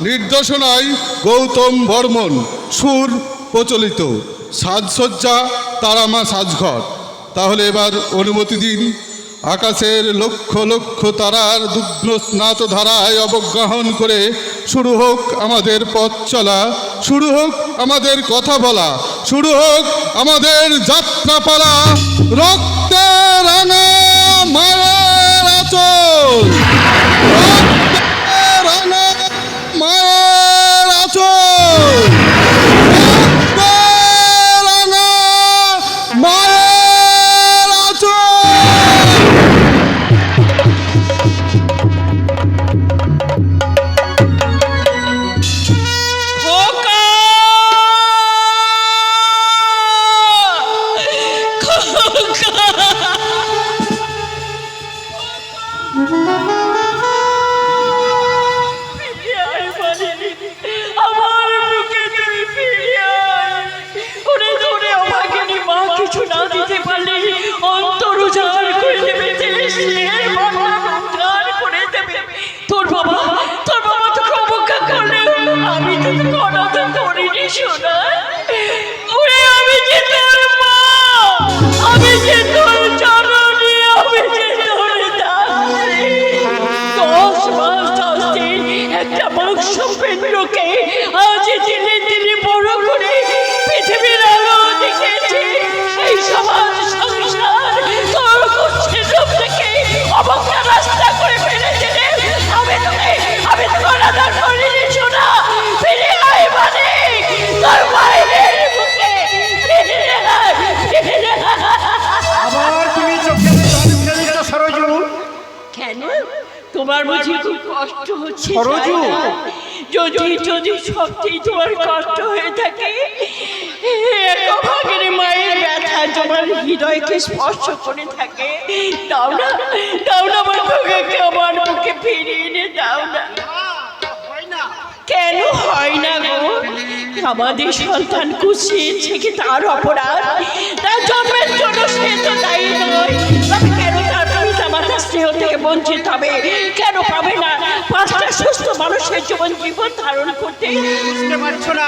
নির্দেশনায় গৌতম বর্মন সুর প্রচলিত। সাজসজ্জা তারামা সাজঘর। তাহলে এবার অনুমতি দিন। আকাশের লক্ষ লক্ষ তারার দুগ্ন স্নাত ধারায় অবগ্রহণ করে শুরু হোক আমাদের পথ চলা, শুরু হোক আমাদের কথা বলা, শুরু হোক আমাদের যাত্রাপালা। রক্তে রাঙা মায়ের আচল। আমি তোকে অনাদার করিনি শোনা ফিরে আয় মানে তোর মায়ের মুখে ফিরে আয় ফিরে আবার তুমি চোখে জল ফেলে দিচ্ছ সরজু। কেন? তোমার বুঝি খুব কষ্ট হচ্ছে সরজু। যদি যদি সত্যি তোমার কষ্ট হয়ে থাকে মায়ের হৃদয়কে স্পর্শ করে থাকে? না না আমার আমার বুকে ফিরিয়ে কেন হয় না গো? আমাদের সন্তান কুচিয়েছে কি তার অপরাধ। তার জন্মের জন্য সে তো দায়ী নয়। কেন স্নেহ থেকে বঞ্চিত হবে। কেন পাবে না? পাঁচটা সুস্থ মানুষের জীবন জীবন ধারণ করতে। বুঝতে পারছ না?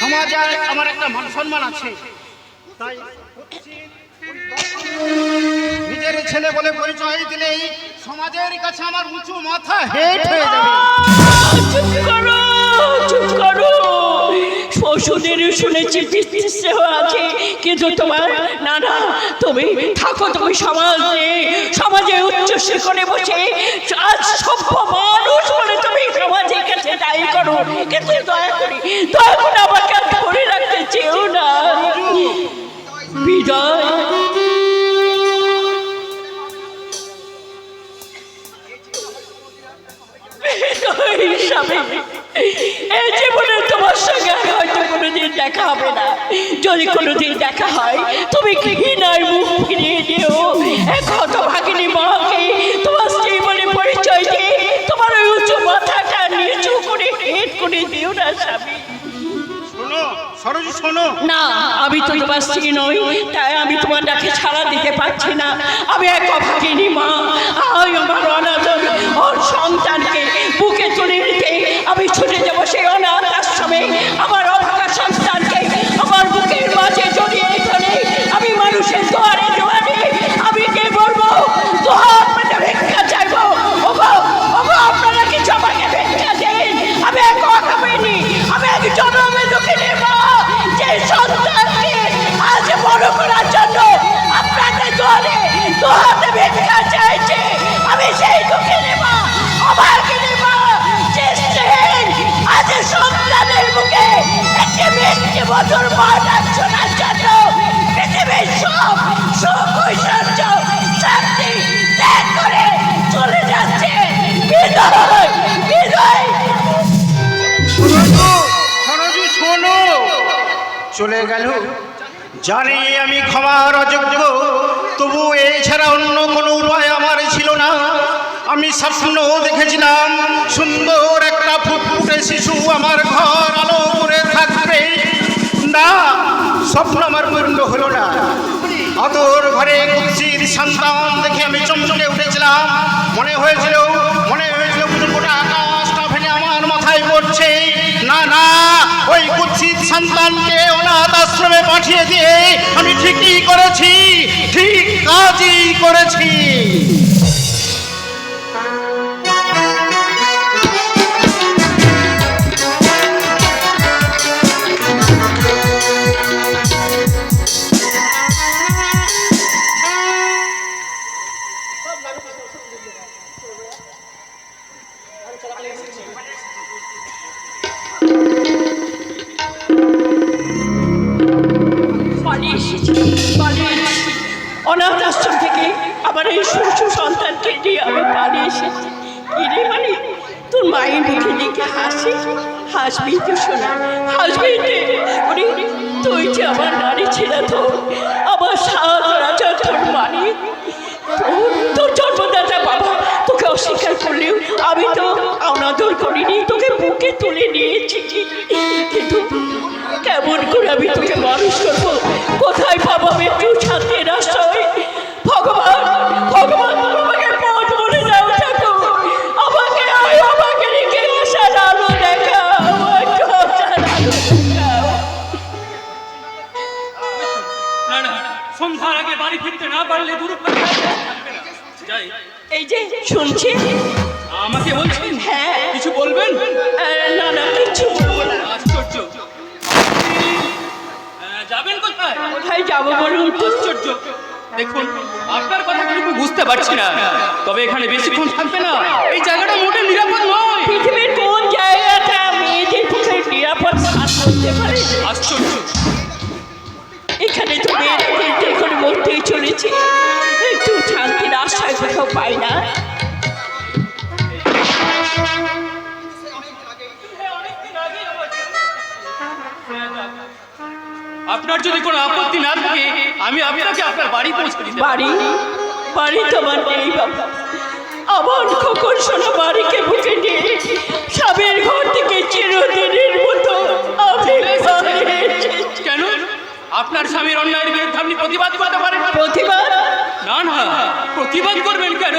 সমাজে আমার একটা মান সম্মান আছে। তাই নিজের ছেলে বলে পরিচয় দিলেই সমাজের কাছে আমার উঁচু মাথা হেট হয়ে যাবে। চুপ করো চুপ করো। পশুদের শুনেছি পিতৃ আছে, কিন্তু তোমার, না না, তুমি থাকো, তুমি সমাজে সমাজে উচ্চ শিখনে বসে, আজ সভ্য মানুষ বলে তুমি সমাজের কাছে দায়ী করো। কিন্তু দয়া করি, দয়া করে আমাকে ধরে রাখতে চেও না। বিজয় এই জীবনে তোমার সঙ্গে হয়তো কোনোদিন দেখা হবে না। যদি কোনোদিন দেখা হয় তুমি ঘৃণার মুখ ফিরিয়ে দিও। এক হতভাগিনী মাকে তোমার স্ত্রী বলে পরিচয় দিয়ে তোমার ওই উঁচু মাথাটা নিচু করে হেট করে দিও না স্বামী। শোনো না আমি তো তোমার স্ত্রী নই তাই আমি তোমার ডাকে ছাড়া দিতে পারছি না। আমি এক অভাগিনী মা আমি আমার ওর সন্তানকে বুকে তুলে নিতে আমি ছুটে যাব সেই অনাথ আশ্রমে। মিষ্টি মধুর মানার শোনার জন্য পৃথিবীর সব সুখ ঐশ্বর্য শান্তি ত্যাগ করে চলে যাচ্ছে। সরজু সরজু শোনো চলে গেল। জানি আমি ক্ষমার অযোগ্য, তবু এছাড়া অন্য কোনো উপায় আমার ছিল না। আমি স্বপ্ন দেখেছিলাম, সুন্দর একটা ফুটফুটে শিশু আমার ঘর আলো করে থাকবে। না, স্বপ্ন আমার পূর্ণ হলো না। অতর ঘরে কুচির সন্তান দেখে আমি চমচমে উঠেছিলাম। মনে হয়েছিল মনে হয়েছিল পুরোটা আকাশটা ফেলে আমার মাথায় পড়ছে। না না, ওই কুচির সন্তানকে অনাথ আশ্রমে পাঠিয়ে দিয়ে আমি ঠিকই করেছি, ঠিক কাজই করেছি। এসেছি কিরে মানে তোর মায়ের মুখে দেখে হাসি? হাসবি তো শোনা হাসবি তুই যে আমার নারী ছেলে তো, আমার সাত রাজা তোর মানে। তোর জন্মদাতা বাবা তোকে অস্বীকার করলেও আমি তো অনাদর করিনি, তোকে বুকে তুলে নিয়েছি। কিন্তু কেমন করে আমি তোকে মানুষ করব? যে শুনছি? আমাকে বলছেন? হ্যাঁ। কিছু বলবেন? না না কিচ্ছু বলব না। আশ্চর্য। যাবেন কোথায়? কোথায় যাব বলুন? আশ্চর্য। দেখুন আপনার কথা কিন্তু বুঝতে পারছি না। তবে এখানে বেশিক্ষণ থাকবে না। এই জায়গাটা মোটে নিরাপদ নয়। পৃথিবীর কোন জায়গাটা মেয়েদের পক্ষে নিরাপদ স্থান করতে পারে? আশ্চর্য। এখানে তো মেয়েরা কিন্তু এখন মরতেই চলেছে। একটু শান্তির আশ্রয় কোথাও পাই না। আপনার যদি কোনো আপত্তি না থাকে আমি আপনাকে আপনার বাড়ি পৌঁছে পারি। বাড়ি বাড়ি তোমার নেই বাবা আমার খোকন শোনা বাড়িকে বুকে নিয়ে স্বামীর ঘর থেকে চিরদিনের মতো এসেছি। কেন আপনার স্বামীর অন্যায়ের বিরুদ্ধে আপনি প্রতিবাদ করতে পারেন না? প্রতিবার না না প্রতিবাদ করবেন কেন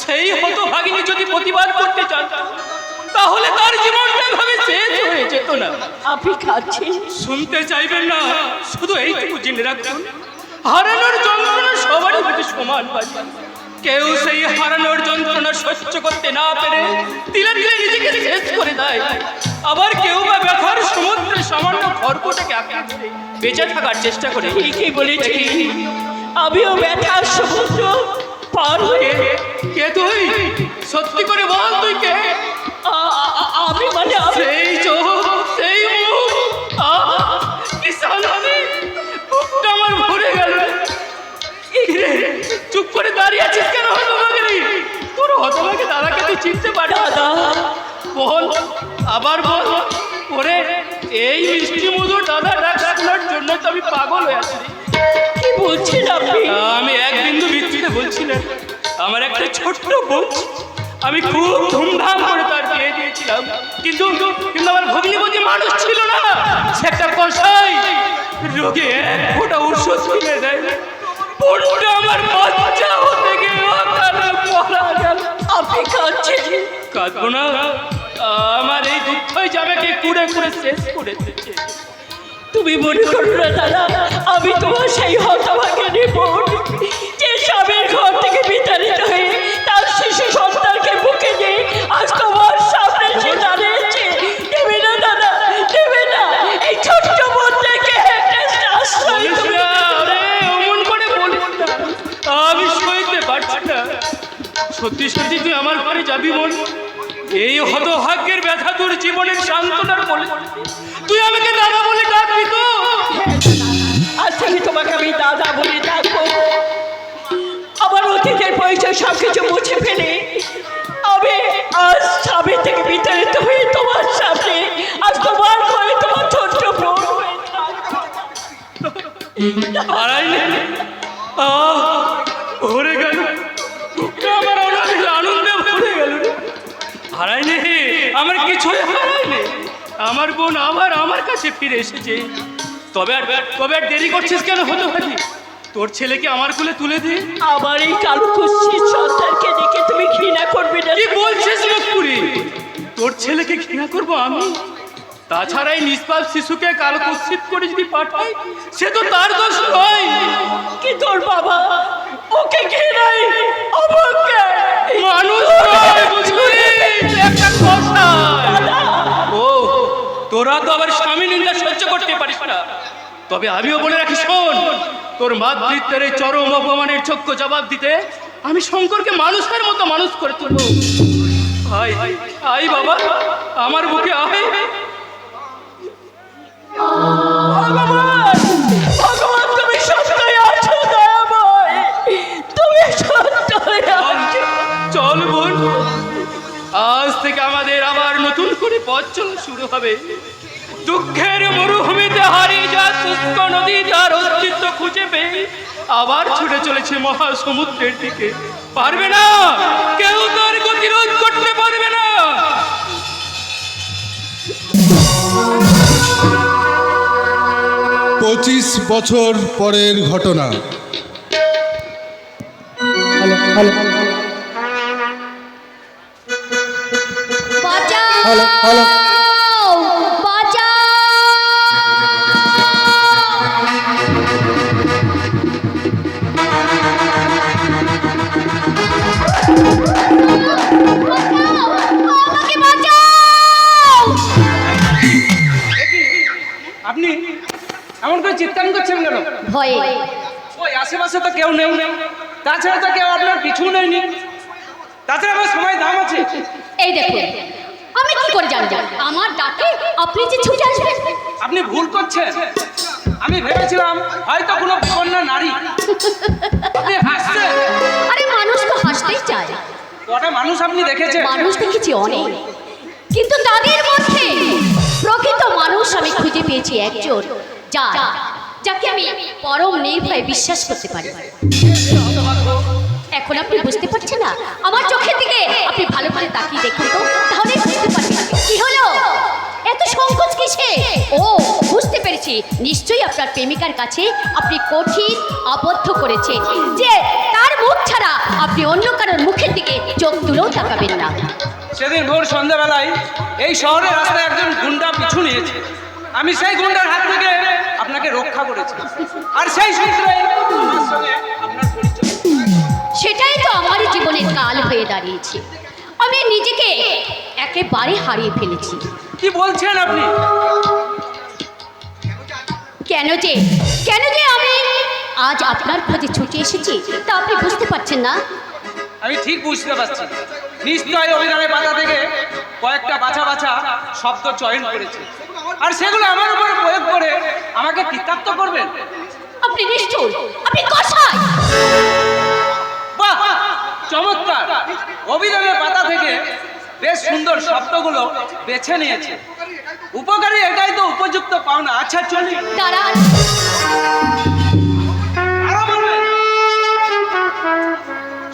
সেই হতভাগিনী যদি প্রতিবাদ করতে চান তাহলে তার জীবনটা এভাবে শেষ হয়ে যেত না। আপনি খাচ্ছেন শুনতে চাইবেন না শুধু এইটুকু জেনে রাখুন হারানোর যন্ত্রণা সবারই হচ্ছে সমান বাজে। কেউ সেই হারানোর যন্ত্রণা সহ্য করতে না পেরে তিলে তিলে নিজেকে শেষ করে দেয়। আবার কেউ বা ব্যথার সমুদ্রে সামান্য ধরে বেঁচে থাকার চেষ্টা করে। ঠিকই বলেছি আমিও ব্যথার সমুদ্র পার হয়ে কে- তুই? সত্যি করে বল তুই কে? সেই চোখ সেই মুখ আহ, বুকটা আমার ভরে গেল। চুপ করে দাঁড়িয়ে আছিস কেন হতভাগিনী তোর হতভাগে দাদাকে তুই চিনতে পারিস দাদা। বল আবার বল। ওরে এই মিষ্টি মধুর দাদা ডাক শোনার জন্য তো আমি পাগল হয়ে আছি কি বলছেন আপনি? আমি এক বিন্দু ভিত্তিতে বলছি না। আমার একটা ছোট্ট বোন। আমি খুব ধুমধাম করে তার বিয়ে দিয়েছিলাম। কিন্তু কিন্তু আমার ভগ্নিপতি মানুষ ছিল না। সে একটা কষাই রোগে এক ফোঁটা ওষুধ কিনে দেয়। বোনটা আমার বাচ্চা হতে গিয়ে মারা গেল। আপনি খাচ্ছেন কাঁদবো না। আমার এই দুঃখই জামাকে কুড়ে কুড়ে শেষ করে তুমি মনে করো না দাদা আমি তোমার সেই হতভাগিনী বোন যে স্বামীর ঘর থেকে বিতাড়িত হয়ে সত্যি সত্যি তুই আমার ঘরে যাবি মন এই হতভাগ্যের ব্যথা তোর জীবনের সান্ত্বনার বলে। তুই আমাকে দাদা বলে ডাকবি তো। আজ থেকে তোমাকে আমি দাদা বলে ডাকবো। আমার অতীতের পরিচয় সব কিছু মুছে ফেলে। আমি আজ স্বামী থেকে বিতাড়িত হয়ে তোমার সামনে আজ তোমার ঘরে তোমার ছোট্ট বোন হয়ে কিছুই আমার বোন আবার আমার কাছে ফিরে এসেছে। তবে আর তবে আর দেরি করছিস কেন হতো ভাজি তোর ছেলেকে আমার কোলে তুলে দে। আমার এই কালো কুচ্ছির সন্তানকে দেখে তুমি ঘৃণা করবে না। কি বলছিস মুখপুরি? তোর ছেলেকে ঘৃণা করব আমি? তাছাড়া এই নিষ্পাপ শিশুকে কাল কুৎসিত করে যদি পাঠাই সে তো তার দোষ নয়। কি তোর বাবা? ওকে ঘৃণাই অবজ্ঞা মানুষ তোরা তো আবার স্বামী নিন্দা সহ্য করতে পারিস না। তবে আমিও বলে রাখি শোন তোর মাতৃত্বের এই চরম অপমানের চক্ষ জবাব দিতে আমি শঙ্করকে মানুষের মতো মানুষ করে তুলব। আয় আয় বাবা আমার বুকে আয়। ভগবান ভগবান তুমি সত্যই আছো দয়াময়। তুমি সত্যই আছো। চল বোন আজ থেকে আমাদের করে পথ চলা শুরু হবে দুঃখের মরুভূমিতে হারিয়ে যা শুষ্ক নদী তার অস্তিত্ব খুঁজে পেয়ে আবার ছুটে চলেছে মহাসমুদ্রের দিকে। পারবে না! কেউ তার গতিরোধ করতে পারবে না! পঁচিশ বছর পরের ঘটনা। বাঁচাও বাঁচাও আমাকে বাঁচাও। আপনি এমন করে চিৎকার করছেন কেন? ভয়ে। ওই আশেপাশে তো কেউ নেই। তাছাড়া তো কেউ আপনার পিছু নেয়নি। তাছাড়া আমার সময় দাম আছে। এই দেখুন করে জানব। আমার ডাকে আপনি যে ছুটে আসবেন। আপনি ভুল করছেন। আমি ভেবেছিলাম হয়তো কোনো বিপন্ন নারী। আপনি হাসছেন। আরে মানুষ তো হাসতেই চায়। কটা মানুষ আপনি দেখেছেন? মানুষ দেখেছি অনেক। কিন্তু তাদের মধ্যে প্রকৃত মানুষ আমি খুঁজে পেয়েছি একজন যা যাকে আমি পরম নির্ভয়ে বিশ্বাস করতে পারি। এখন আপনি বুঝতে পারছেন না? আমার চোখের দিকে আপনি ভালো করে তাকিয়ে দেখুন তো, তাহলে বুঝতে পারবেন। কি হলো? এত সংকোচ কিসে? ও, বুঝতে পেরেছি। নিশ্চয়ই আপনার প্রেমিকার কাছে আপনি কঠিন আবদ্ধ করেছে যে তার মুখ ছাড়া আপনি অন্য কারোর মুখের দিকে চোখ তুলেও তাকাবেন না। সেদিন ভোর সন্ধ্যাবেলায় এই শহরের রাস্তায় একজন গুন্ডা পিছু নিয়েছে। আমি সেই গুন্ডার হাত থেকে আপনাকে রক্ষা করেছি। আর সেই সূত্রে আপনার সেটাই তো আমার জীবনের কাল হয়ে দাঁড়িয়েছে। আমি নিজেকে একেবারে হারিয়ে ফেলেছি। কি বলছেন আপনি? কেন যে কেন যে আমি আজ আপনার খোঁজে ছুটে এসেছি তা আপনি বুঝতে পারছেন না? আমি ঠিক বুঝতে পারছি। নিশ্চয় অভিধানের পাতা থেকে কয়েকটা বাছা বাছা শব্দ চয়ন করেছে। আর সেগুলো আমার উপরে প্রয়োগ করে আমাকে কৃতার্থ করবেন? আপনি নিশ্চয় আপনি বাহ চমৎকার। অভিধানের পাতা থেকে বেশ সুন্দর শব্দগুলো বেছে নিয়েছে। উপকারী এটাই তো উপযুক্ত পাওনা। আচ্ছা চলি। দাঁড়ান।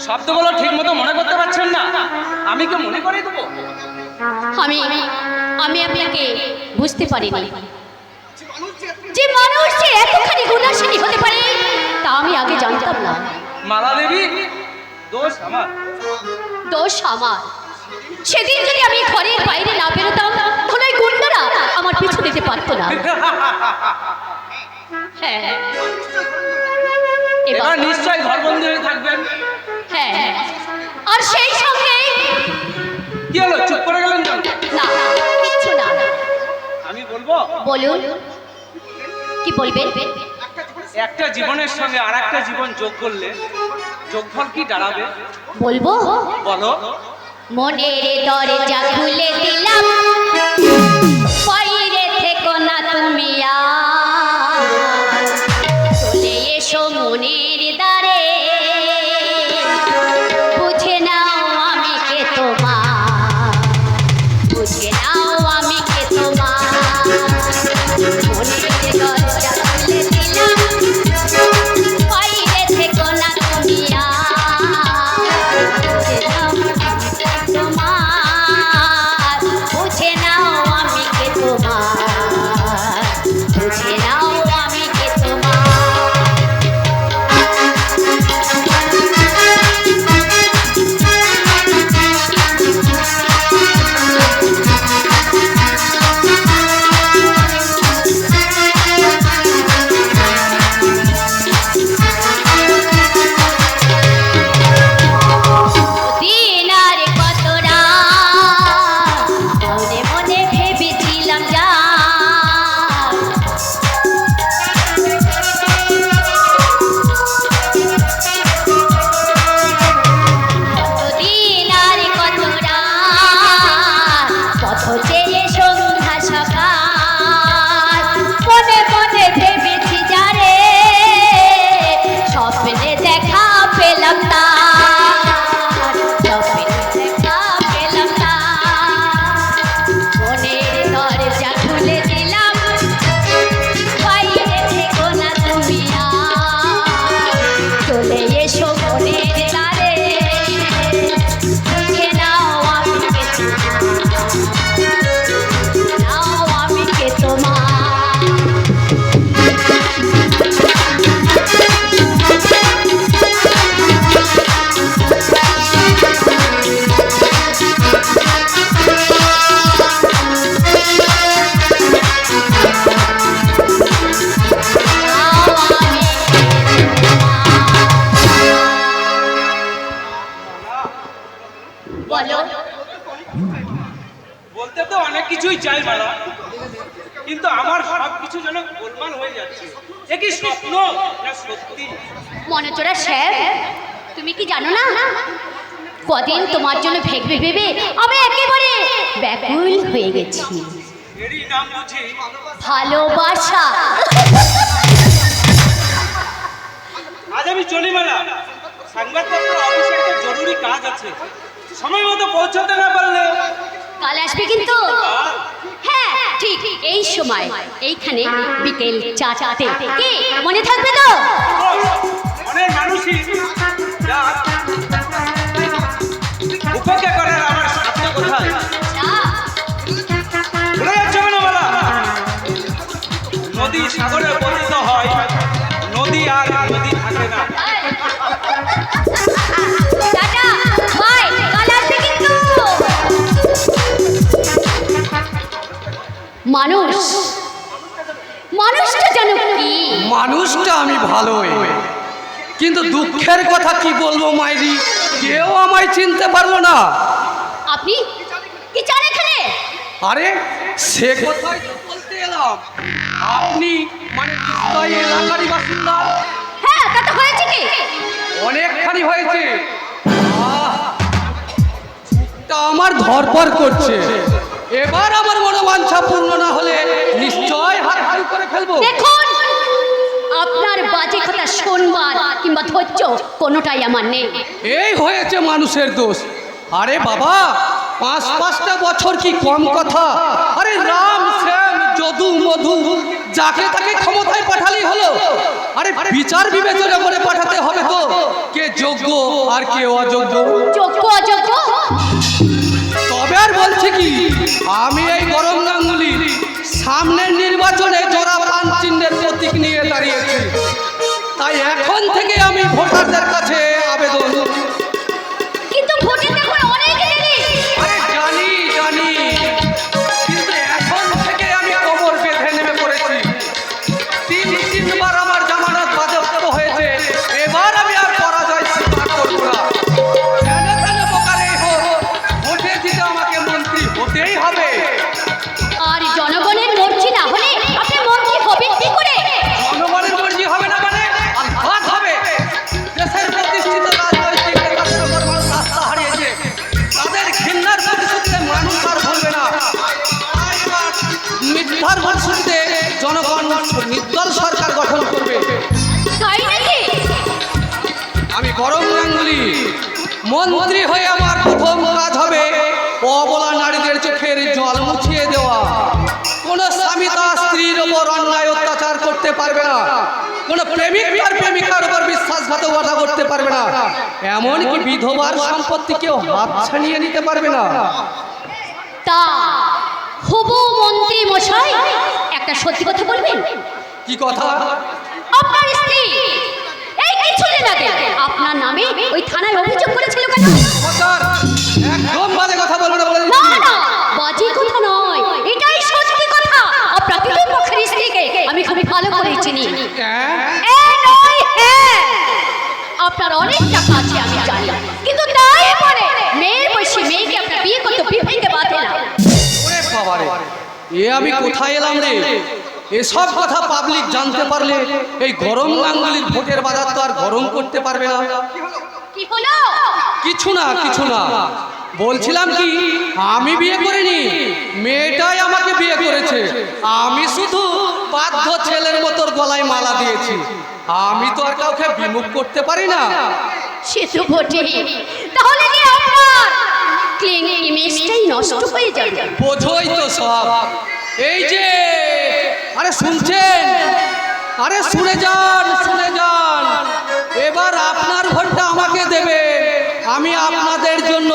শব্দগুলো ঠিক মতো মনে করতে পারছেন না। আমি কি মনে করে দেবো? আমি আমি আপনাকে বুঝতে পারিনি। যে মানুষ যে এতখানি গুণাশালী হতে পারে তা আমি আগে জানতাম না। মালা দেবী দোষ আমার। দোষ আমার। সেদিন যদি আমি ঘরের বাইরে না বেরোতাম তাহলে ওই গুন্ডারা আমার পিছু নিতে পারতো না। হ্যাঁ। এবার নিশ্চয়ই ঘরবন্দি হয়ে থাকবেন। হ্যাঁ। আর সেই সঙ্গে কি হলো? চুপ করে গেলেন না কিচ্ছু না। আমি বলব বলুন। কি বলবেন? একটা জীবনের সঙ্গে আর একটা জীবন যোগ করলে যোগফল কি দাঁড়াবে? বলব? বলো। মনের দরজা খুলে দিলাম। কদিন তোমার জন্য ভেবে ভেবে আমি একেবারে ব্যাকুল হয়ে গেছি। ভালোবাসা। আজ আমি চলি মালা সংবাদপত্র অফিসে একটা জরুরি কাজ আছে। সময় মতো পৌঁছাতে না পারলে কাল আসবে কিন্তু? হ্যাঁ ঠিক এই সময়। এইখানে বিকেল চারটে। কি? মনে থাকবে তো? অনেক মানুষই করার আমার স্বার্থ কোথায়? ভুলে যাচ্ছে নদী সাগরে পতিত হয় নদী আর নদী থাকে না। মানুষ। মানুষটা যেন কি? মানুষটা আমি ভালোই কিন্তু দুঃখের কথা কি বলব মাইরি? কেউ আমায় চিনতে পারল না। আপনি? কি চান এখানে? আরে সে কথাই তো বলতে এলাম। আপনি মানে নিশ্চয়ই এলাকারই বাসিন্দা? হ্যাঁ তা তো হয়েছে কি? অনেকখানি হয়েছে। তা আমার ধরপর করছে। এবার আমার মনোবাঞ্ছা পূর্ণ না হলে নিশ্চয় হাত হাত করে ফেলব। দেখুন আপনার বাজে কথা শুনবার কিংবা ধৈর্য কোনোটাই আমার নেই। এই হয়েছে মানুষের দোষ। আরে বাবা পাঁচ পাঁচটা বছর কি কম কথা? আরে রাম শ্যাম যদু মধু যাকে তাকে ক্ষমতায় পাঠালেই হলো। আরে বিচার বিবেচনা করে পাঠাতে হবে তো। কে যোগ্য আর কে অযোগ্য? যোগ্য অযোগ্য? তবে আর বলছে কি আমি এই গরম গাঙ্গুলি সামনের নির্বাচনে জোড়া পান নিয়ে দাঁড়িয়েছি। তাই এখন থেকে আমি ভোটারদের কাছে আবেদন। স্বামী তার স্ত্রীর ওপর অন্যায় অত্যাচার করতে পারবে না। কোন প্রেমিক তার প্রেমিকার উপর বিশ্বাসঘাতকতা করতে পারবে না। এমনকি বিধবার সম্পত্তি কেউ হাত ছানিয়ে নিতে পারবে না। তা হবু মন্ত্রী মশাই একটা সত্যি কথা বলবেন? কি কথা? আপনার স্ত্রী এই কিছুদিন আগে আপনার নামে ওই থানায় অভিযোগ করেছিল কেন? একদম বাজে কথা বলব না না দিচ্ছি। না বাজে কথা নয় এটাই সত্যি কথা আপনার দুই পক্ষের স্ত্রীকে আমি খুবই ভালো করে চিনি। হ্যাঁ? হ্যাঁ আপনার অনেক টাকা আছে আমি জানি। কিন্তু তাই বলে মেয়ের বয়সী মেয়েকে আপনার বিয়ে করতে বিভেঙে বাঁধে না। ওরে এ আমি কোথায় এলাম রে? এসব কথা পাবলিক জানতে পারলে এই গরম গাঙ্গুলির ভোটের বাজার তো আর গরম করতে পারবে না। কি হলো? কিছু না কিছু না। বলছিলাম কি আমি বিয়ে করিনি মেয়েটাই আমাকে বিয়ে করেছে। আমি শুধু বাধ্য ছেলের মতো গলায় মালা দিয়েছি। আমি তো আর কাউকে বিমুখ করতে পারি না। সে তো বটে তাহলে কি আপনার ক্লিন ইমেজটাই নষ্ট হয়ে যাবে। বোঝোই তো সব। এই যে আরে শুনছেন? আরে শুনে যান শুনে যান। এবার আপনার ভোটটা আমাকে দেবে। আমি আপনাদের জন্য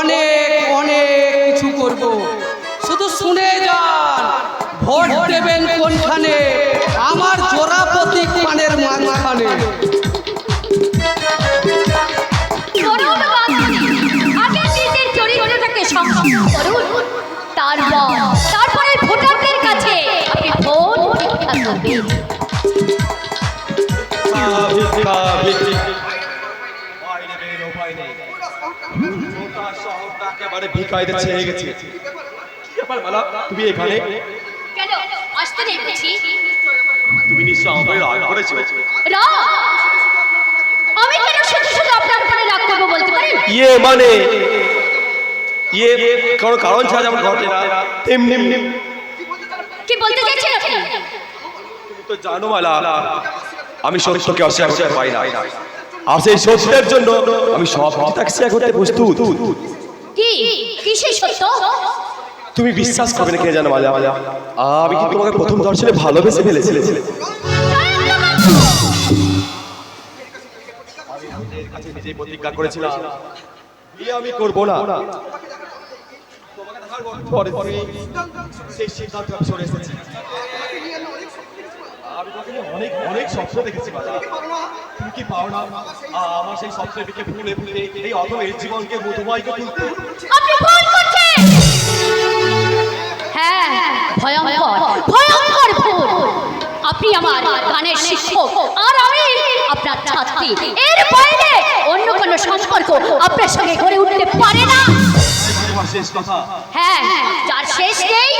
অনেক ভোট দেবেন কোনখানে? আমার জোড়া প্রতীক পানের মাঝখানে তারপর তারপরে ভোটারদের কাছে আপনি ভোট ভিক্ষা করবেন একেবারে ভিকাইতে ছেড়ে গেছে। কি ব্যাপার মালা তুমি এখানে? কেন? আসতে নেই বুঝি তুমি নিশ্চয় আমাকে রাগ করেছ? রাগ আমি কেন শুধু শুধু আপনার উপরে রাগ করব বলতে পারেন ইয়ে মানে? ইয়ে কোনো কারণ ছাড়া যেমন ঘটে না তেমনি কি বলতে চাইছেন আপনি? তো জানো মালা আমি সত্যকে অস্বীকার করতে পারি না। আর সেই সত্যের জন্য আমি সব তাকে স্বীকার করতে প্রস্তুত। কি? কিসের সত্য? তুমি বিশ্বাস করবে না, কে জানো, মালা আমি কি তোমাকে প্রথম দর্শনে ভালোবেসে ফেলেছিলে নিজেই প্রতিজ্ঞা করেছিলাম বিয়ে আমি করব না। সেই সরে এসেছি অনেক অনেক স্বপ্ন দেখেছি তুমি কি পাও না? আমার সেই স্বপ্নের ফুলে ফুলে এই অধমের জীবনকে মধুময় করে তুলতে। হ্যাঁ ভয়ঙ্কর। ভয়ঙ্কর ভুল আপনি আমার গানের শিক্ষক। আর আমি আপনার ছাত্রী। এর বাইরে অন্য কোনো সম্পর্ক আপনার সঙ্গে গড়ে উঠতে পারে না। কথা হ্যাঁ যার শেষ নেই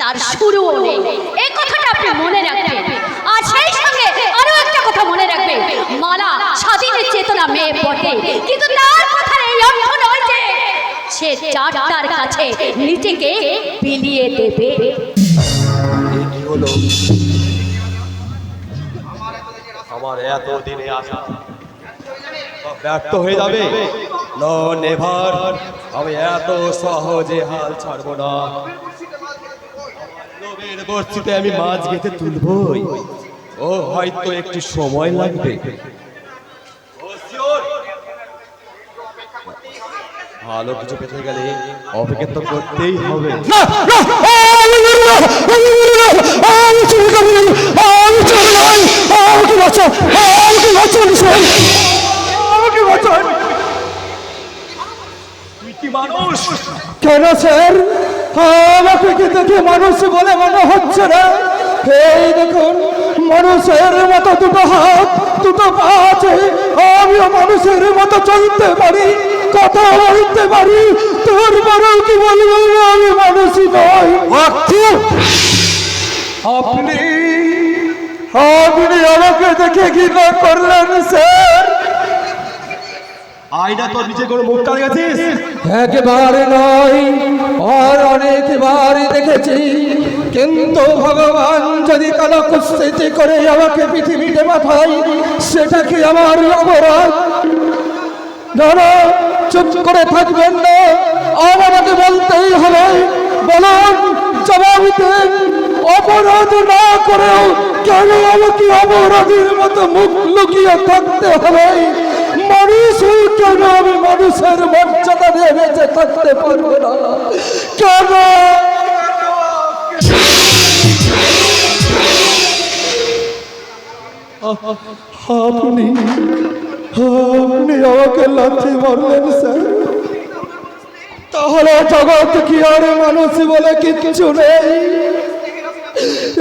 তার শুরুও নেই। এই কথাটা আপনি মনে রাখবেন। আর সেই সঙ্গে আরও একটা কথা মনে রাখবেন। মালা স্বাধীনের চেতনা মেয়ে বটে। কিন্তু তার কথার এই অর্থ সে চারটার কাছে, নিজেকে বিলিয়ে দেবে। হলো আমার এত দিনে আসা ব্যর্থ হয়ে যাবে? নেভার আমি এত সহজে হাল ছাড়বো না। আমি মাছ গেতে তুলবই। ও, হয়তো একটু সময় লাগবে ও sure? ভালো কিছু পেতে গেলে অপেক্ষা তো করতেই হবে। কেন স্যার? আমাকে কি দেখে মানুষ বলে মনে হচ্ছে না? এই দেখুন মানুষের মতো দুটো হাত দুটো পা আছে। আমিও মানুষের মতো চলতে পারি। কথা বলতে পারি? তোর বড়ও কি বলব? আমি মানুষই নই। আপনি আপনি আমাকে দেখে কি করলেন স্যার? আয়না তোর নিচে কোনো মুখ টানে গেছিস একবারে নয় আর অনেকবার দেখেছি। কিন্তু ভগবান যদি কালো কুস্তিতে করে আমাকে পৃথিবীতে পাঠায় সেটা কি আমার অপরাধ? না চুপ করে থাকবেন না। আর আমাকে বলতেই হবে, বলুন জবাব দেন অপরাধ না করেও কেন আমাকে অপরাধের মতো মুখ লুকিয়ে থাকতে হবে? মানুষের মর্যাদা নিয়ে বেঁচে থাকতে পারব না? কেন? আপনি আপনি আমাকে লাথি মারলেন, স্যার। তাহলে জগৎ কি আর মানুষ বলে কিচ্ছু নেই।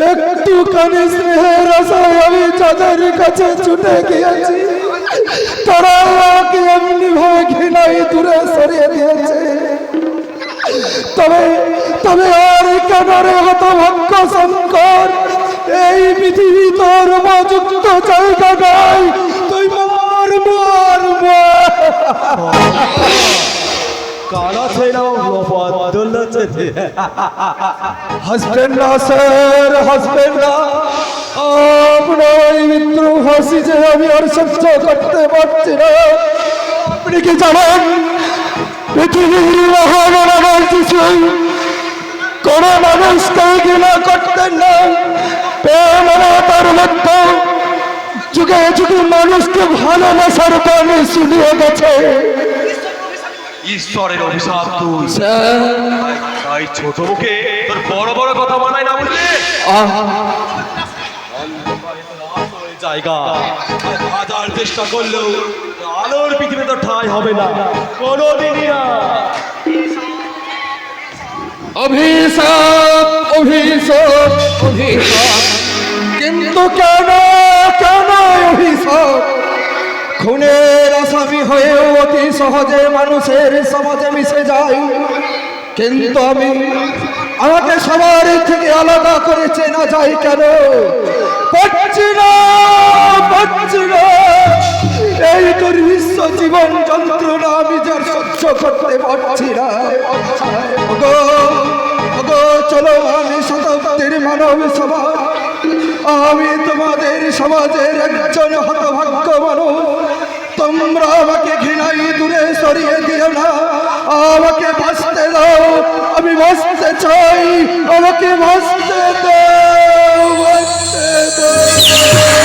একটুখানি স্নেহের আশায় আমি যাদের কাছে ছুটে গিয়েছি তারা আমাকে এমনি ভাবে ঘৃণায় দূরে সরিয়ে দিয়েছে। তবে তবে আর কেন রে হতভক্ষ শঙ্কর? এই পৃথিবী তোর উপযুক্ত জায়গা তুই মার মার মার কালা ছেড়া বদল হাসবেন না স্যার হাসবেন না আপনার এই মিত্র হাসি যে আমি আর সহ্য করতে পারছি না। আপনি কি জানেন? পৃথিবীর মহামানব কিছু কোন মানুষকে ঘৃণা করতেন না। তার মধ্যে যুগে যুগে মানুষকে ভালোবাসার বাণী শুনিয়ে গেছে। ঈশ্বরের অভিশাপ তুই। তাই ছোট মুখে তোর বড় বড় কথা বানাই না বুঝলি? জায়গা। হাজার চেষ্টা করলেও আলোর পৃথিবীতে তো ঠাঁই হবে না। কোনোদিনই না। অভিশাপ অভিশাপ অভিশাপ। কিন্তু কেন কেন অভিশাপ খুনের আসামি হয়েও অতি সহজে মানুষের সমাজে মিশে যায়। কিন্তু আমি আমাকে সবার থেকে আলাদা করে চেনা যায় কেন? এই দুর্বিশ্ব জীবন যন্ত্রণা আমি যার সহ্য করতে পারছি না। চলো আমি শতাব্দীর মানব সমাজ আমি তোমাদের সমাজের একজন হতভাগ্য মানুষ। তোমরা আমাকে ঘৃণাই দূরে সরিয়ে দিও না। আমাকে বাঁচতে দাও। আমি বাঁচতে চাই। আমাকে বাঁচতে দাও বাঁচতে দাও।